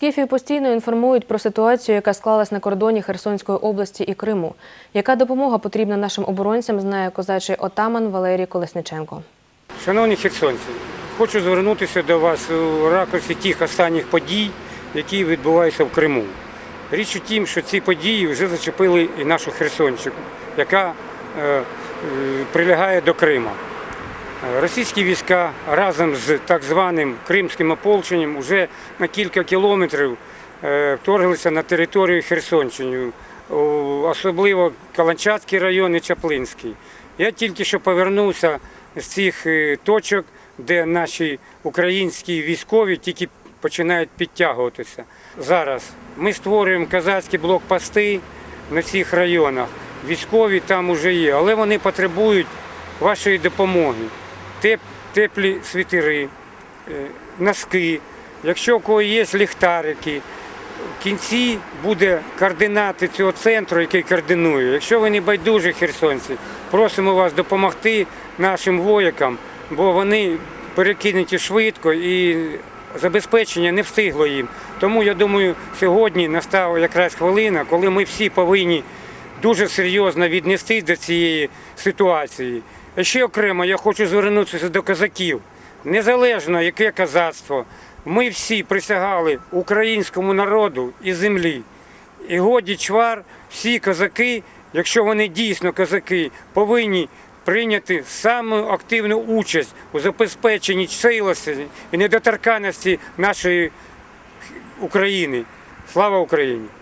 Скіфію постійно інформують про ситуацію, яка склалась на кордоні Херсонської області і Криму. Яка допомога потрібна нашим оборонцям, знає козачий отаман Валерій Колесниченко. Шановні херсонці, хочу звернутися до вас у ракурсі тих останніх подій, які відбуваються в Криму. Річ у тім, що ці події вже зачепили і нашу Херсонщину, яка е, е, прилягає до Крима. Російські війська разом з так званим Кримським ополченням вже на кілька кілометрів е, вторглися на територію Херсонщини, особливо Каланчатський район і Чаплинський. Я тільки що повернувся з цих е, точок, де наші українські військові тільки починають підтягуватися. Зараз ми створюємо казацькі блокпости на цих районах. Військові там вже є, але вони потребують вашої допомоги. Теп- Теплі світери, е, носки, якщо у кого є ліхтарики, в кінці буде координати цього центру, який координує. Якщо ви не байдужі херсонці, просимо вас допомогти нашим воякам, бо вони перекинуті швидко і забезпечення не встигло їм. Тому я думаю, сьогодні настала якраз хвилина, коли ми всі повинні дуже серйозно віднестись до цієї ситуації. Ще окремо я хочу звернутися до козаків. Незалежно яке козацтво, ми всі присягали українському народу і землі. І годі чвар, всі козаки, якщо вони дійсно козаки, повинні прийняти саму активну участь у забезпеченні цілості і недоторканності нашої України. Слава Україні!